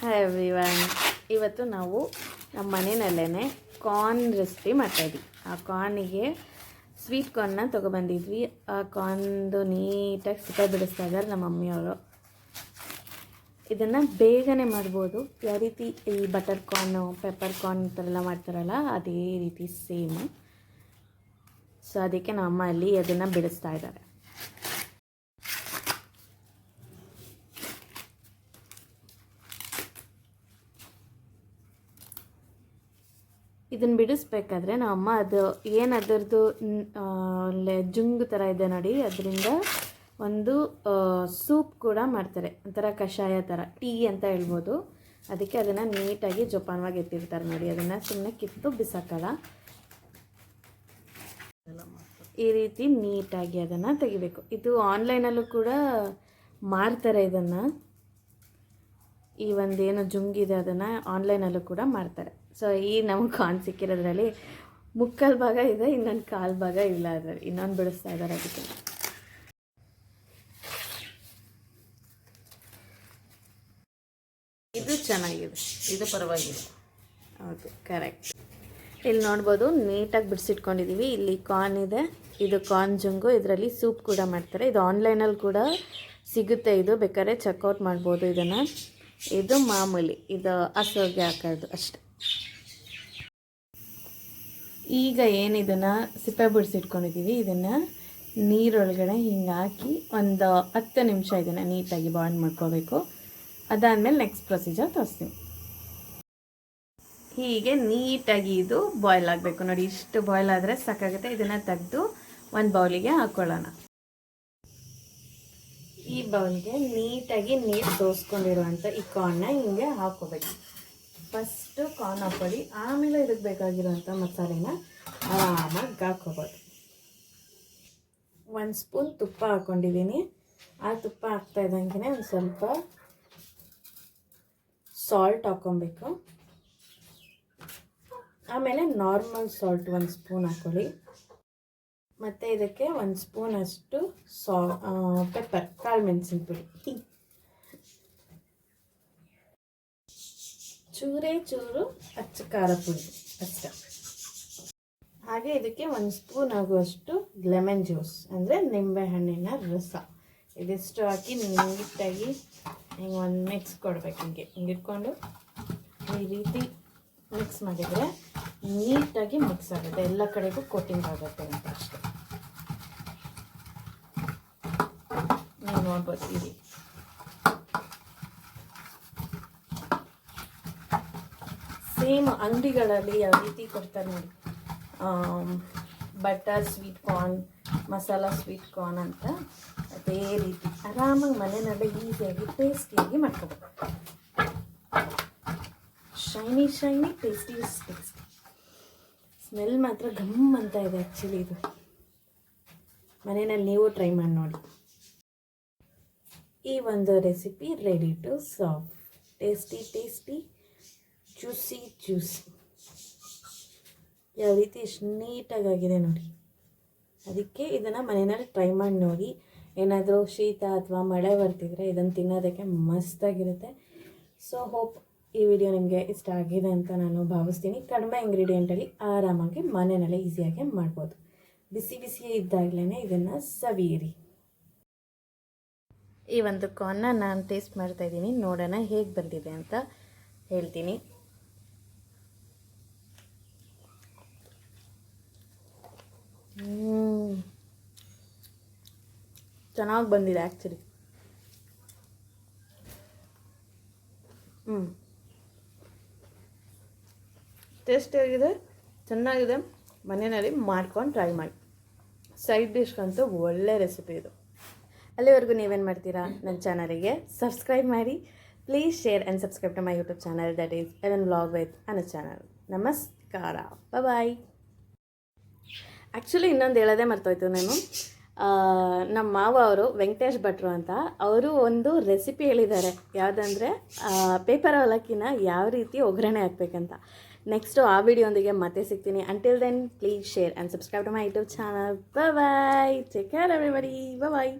Hi everyone ಇವತ್ತು ನಾವು ನಮ್ಮ ಮನೆಯಲ್ಲೇ ಕಾರ್ನ್ ರೆಸಿಪಿ ಮಾಡ್ತಾಯಿದ್ವಿ ಆ ಕಾರ್ನಿಗೆ ಸ್ವೀಟ್ ಕಾರ್ನ್ನ ತೊಗೊಬಂದಿದ್ವಿ. ಆ ಕಾರ್ನ್ದು ನೀಟಾಗಿ ಸಿಕ್ಕ ಬಿಡಿಸ್ತಾ ಇದ್ದಾರೆ ನಮ್ಮ ಮಮ್ಮಿಯವರು. ಇದನ್ನು ಬೇಗನೆ ಮಾಡ್ಬೋದು. ಯಾವ ರೀತಿ ಈ ಬಟರ್ ಕಾರ್ನು ಪೆಪ್ಪರ್ ಕಾರ್ನ್ ಈ ಥರ ಎಲ್ಲ ಮಾಡ್ತಾರಲ್ಲ, ಅದೇ ರೀತಿ ಸೇಮು ಸೊ ಅದಕ್ಕೆ ನಮ್ಮ ಅಲ್ಲಿ ಅದನ್ನು ಬಿಡಿಸ್ತಾ ಇದ್ದಾರೆ. ಇದನ್ನು ಬಿಡಿಸ್ಬೇಕಾದ್ರೆ ನಮ್ಮ ಅಮ್ಮ ಅದು ಏನು ಅದರದ್ದು ಜುಂಗು ಥರ ಇದೆ ನೋಡಿ. ಅದರಿಂದ ಒಂದು ಸೂಪ್ ಕೂಡ ಮಾಡ್ತಾರೆ. ಒಂಥರ ಕಷಾಯ ಥರ ಟೀ ಅಂತ ಹೇಳ್ಬೋದು. ಅದಕ್ಕೆ ಅದನ್ನು ನೀಟಾಗಿ ಜೋಪಾನವಾಗಿ ಎತ್ತಿರ್ತಾರೆ ನೋಡಿ. ಅದನ್ನು ಸುಮ್ಮನೆ ಕಿತ್ತು ಬಿಸಾಕಲ್ಲ. ಈ ರೀತಿ ನೀಟಾಗಿ ಅದನ್ನು ತೆಗಿಬೇಕು. ಇದು ಆನ್ಲೈನಲ್ಲೂ ಕೂಡ ಮಾರ್ತಾರೆ ಇದನ್ನು. ಈ ಒಂದೇನು ಜುಂಗಿದೆ ಅದನ್ನು ಆನ್ಲೈನಲ್ಲೂ ಕೂಡ ಮಾಡ್ತಾರೆ. ಸೊ ಈ ನಮಗೆ ಕಾನ್ ಸಿಕ್ಕಿರೋದ್ರಲ್ಲಿ ಮುಕ್ಕಲ್ ಭಾಗ ಇದೆ ಇನ್ನೊಂದು ಕಾಲು ಭಾಗ ಇಲ್ಲ ಅದರಲ್ಲಿ. ಇನ್ನೊಂದು ಬಿಡಿಸ್ತಾ ಇದ್ದಾರೆ ಅದಕ್ಕೆ. ಇದು ಚೆನ್ನಾಗಿದೆ. ಇದು ಪರವಾಗಿಲ್ಲ. ಹೌದು ಕರೆಕ್ಟ್. ಇಲ್ಲಿ ನೋಡ್ಬೋದು ನೀಟಾಗಿ ಬಿಡಿಸಿಟ್ಕೊಂಡಿದ್ದೀವಿ ಇಲ್ಲಿ ಕಾರ್ನ್ ಇದೆ ಇದು ಕಾರ್ನ್ ಜುಂಗು. ಇದರಲ್ಲಿ ಸೂಪ್ ಕೂಡ ಮಾಡ್ತಾರೆ. ಇದು ಆನ್ಲೈನಲ್ಲಿ ಕೂಡ ಸಿಗುತ್ತೆ ಇದು. ಬೇಕಾದ್ರೆ ಚೆಕ್ಔಟ್ ಮಾಡ್ಬೋದು ಇದನ್ನು. ಇದು ಮಾಮೂಲಿ ಇದು ಹಸುಗೆ ಹಾಕೋದು ಅಷ್ಟೆ. ಈಗ ಏನು ಇದನ್ನು ಸಿಪ್ಪೆ ಬಿಡಿಸಿಟ್ಕೊಂಡಿದ್ದೀವಿ ಇದನ್ನು ನೀರೊಳಗಡೆ ಹಿಂಗೆ ಹಾಕಿ ಒಂದು ಹತ್ತು ನಿಮಿಷ ಇದನ್ನು ನೀಟಾಗಿ ಬಾಯ್ಲ್ ಮಾಡ್ಕೋಬೇಕು. ಅದಾದಮೇಲೆ ನೆಕ್ಸ್ಟ್ ಪ್ರೊಸೀಜರ್ ತೋರಿಸ್ತೀನಿ ಹೀಗೆ ನೀಟಾಗಿ ಇದು ಬಾಯ್ಲ್ ಆಗಬೇಕು. ನೋಡಿ, ಇಷ್ಟು ಬಾಯ್ಲ್ ಆದರೆ ಸಾಕಾಗುತ್ತೆ. ಇದನ್ನು ತೆಗೆದು ಒಂದು ಬೌಲಿಗೆ ಹಾಕ್ಕೊಳ್ಳೋಣ ಈ ಬೌಲ್ಗೆ ನೀಟಾಗಿ ನೀರು ತೋರಿಸ್ಕೊಂಡಿರುವಂಥ ಈ ಕಾರ್ನ ಹಿಂಗೆ ಹಾಕೋಬೇಕು. ಫಸ್ಟು ಕಾರ್ನ್ ಹಾಕೊಳ್ಳಿ ಆಮೇಲೆ ಇದಕ್ಕೆ ಬೇಕಾಗಿರೋಂಥ ಮಸಾಲೆನ ಆರಾಮಾಗಿ ಹಾಕೋಬೋದು ಒಂದು ಸ್ಪೂನ್ ತುಪ್ಪ ಹಾಕ್ಕೊಂಡಿದ್ದೀನಿ ಆ ತುಪ್ಪ ಹಾಕ್ತಾ ಇದ್ದಂಗೆ ಒಂದು ಸ್ವಲ್ಪ ಸಾಲ್ಟ್ ಹಾಕ್ಕೊಬೇಕು. ಆಮೇಲೆ ನಾರ್ಮಲ್ ಸಾಲ್ಟ್ ಒಂದು ಸ್ಪೂನ್ ಹಾಕ್ಕೊಳ್ಳಿ. ಮತ್ತು ಇದಕ್ಕೆ ಒಂದು ಸ್ಪೂನ್ ಅಷ್ಟು ಸಾ ಪೆಪ್ಪರ್ ಕಾಳು ಮೆಣಸಿನ ಪುಡಿ. ಚೂರೇ ಚೂರು ಅಚ್ಚ ಖಾರ ಪುಡಿ, ಅಷ್ಟೆ. ಹಾಗೆ ಇದಕ್ಕೆ ಒಂದು ಸ್ಪೂನ್ ಆಗುವಷ್ಟು ಲೆಮನ್ ಜ್ಯೂಸ್ ಅಂದರೆ ನಿಂಬೆಹಣ್ಣಿನ ರಸ. ಇದಿಷ್ಟು ಹಾಕಿ ನೀಟಾಗಿ ಹಿಂಗೆ ಒಂದು ಮಿಕ್ಸ್ ಕೊಡ್ಬೇಕು ಹಿಂಗೆ. ಹಿಂಗೆ ಇಟ್ಕೊಂಡು ಈ ರೀತಿ ಮಿಕ್ಸ್ ಮಾಡಿದರೆ ನೀಟಾಗಿ ಮಿಕ್ಸ್ ಆಗುತ್ತೆ. ಎಲ್ಲ ಕಡೆಗೂ ಕೋಟಿಂಗ್ ಆಗುತ್ತೆ ಅಂತ ಅಷ್ಟೇ. ನೀವು ನೋಡ್ಬೋದು ಈ ಸೇಮ್ ಅಂಗಡಿಗಳಲ್ಲಿ ಯಾವ ರೀತಿ ಕೊಡ್ತಾರೆ ನೋಡಿ. Butter sweet corn masala sweet corn ಅಂತ ಅದೇ ರೀತಿ ಆರಾಮಾಗಿ ಮನೆಯಲ್ಲೇ ಈಸಿಯಾಗಿ ಟೇಸ್ಟಿಯಾಗಿ ಮಾಡ್ಕೋಬೇಕು shiny shiny tasty tasty smell ಮಾತ್ರ ಘಮ್ ಅಂತ ಇದೆ ಆ್ಯಕ್ಚುಲಿ ಇದು. ಮನೆಯಲ್ಲಿ ನೀವು ಟ್ರೈ ಮಾಡಿ ನೋಡಿ. ಈ ಒಂದು recipe ready to serve tasty tasty juicy juicy ಯಾವ ರೀತಿ ಎಷ್ಟು ನೀಟಾಗಾಗಿದೆ ನೋಡಿ. ಅದಕ್ಕೆ ಇದನ್ನು ಮನೆಯಲ್ಲಿ ಟ್ರೈ ಮಾಡಿ ನೋಡಿ. ಏನಾದರೂ ಶೀತ ಅಥವಾ ಮಳೆ ಬರ್ತಿದ್ರೆ ಇದನ್ನು ತಿನ್ನೋದಕ್ಕೆ ಮಸ್ತಾಗಿರುತ್ತೆ. ಸೊ ಹೋಪ್ ಈ ವಿಡಿಯೋ ನಿಮಗೆ ಇಷ್ಟ ಆಗಿದೆ ಅಂತ ನಾನು ಭಾವಿಸ್ತೀನಿ. ಕಡಿಮೆ ಇಂಗ್ರೀಡಿಯೆಂಟಲ್ಲಿ ಆರಾಮಾಗಿ ಮನೆಯಲ್ಲೇ ಈಸಿಯಾಗಿ ಮಾಡ್ಬೋದು. ಬಿಸಿ ಬಿಸಿ ಇದ್ದಾಗಲೇ ಇದನ್ನು ಸವಿಯಿರಿ. ಈ ಒಂದು ಕಾರ್ನ ನಾನು ಟೇಸ್ಟ್ ಮಾಡ್ತಾ ಇದ್ದೀನಿ. ನೋಡೋಣ ಹೇಗೆ ಬಂದಿದೆ ಅಂತ ಹೇಳ್ತೀನಿ. ಚೆನ್ನಾಗಿ ಬಂದಿದೆ ಆ್ಯಕ್ಚುಲಿ ಹ್ಞೂ ಟೇಸ್ಟಿಯಾಗಿದೆ ಚೆನ್ನಾಗಿದೆ. ಮನೆಯಲ್ಲಿ ಮಾಡ್ಕೊಂಡು ಟ್ರೈ ಮಾಡಿ. ಸೈಡ್ ಡಿಶ್ಗಂತೂ ಒಳ್ಳೆ ರೆಸಿಪಿ ಇದು. ಅಲ್ಲಿವರೆಗೂ ನೀವೇನು ಮಾಡ್ತೀರಾ? ನನ್ನ ಚಾನಲಿಗೆ ಸಬ್ಸ್ಕ್ರೈಬ್ ಮಾಡಿ. Please share and subscribe to my YouTube channel that is Evan vlog with ಅನ್ನೋ ಚಾನಲ್ ನಮಸ್ಕಾರ. ಬಾಯ್ ಆ್ಯಕ್ಚುಲಿ ಇನ್ನೊಂದು ಹೇಳೋದೇ ಮರ್ತೋಯ್ತು ನಾನು. ನಮ್ಮ ಮಾವ ಅವರು, ವೆಂಕಟೇಶ್ ಭಟ್ರು ಅಂತ, ಅವರು ಒಂದು ರೆಸಿಪಿ ಹೇಳಿದ್ದಾರೆ. ಯಾವುದಂದರೆ ಪೇಪರ್ ಅವಲಕ್ಕಿನ ಯಾವ ರೀತಿ ಒಗ್ಗರಣೆ ಹಾಕ್ಬೇಕಂತ. ನೆಕ್ಸ್ಟು ಆ ವಿಡಿಯೋಂದಿಗೆ ಮತ್ತೆ ಸಿಗ್ತೀನಿ. Until then please share and subscribe to my YouTube channel bye take care everybody bye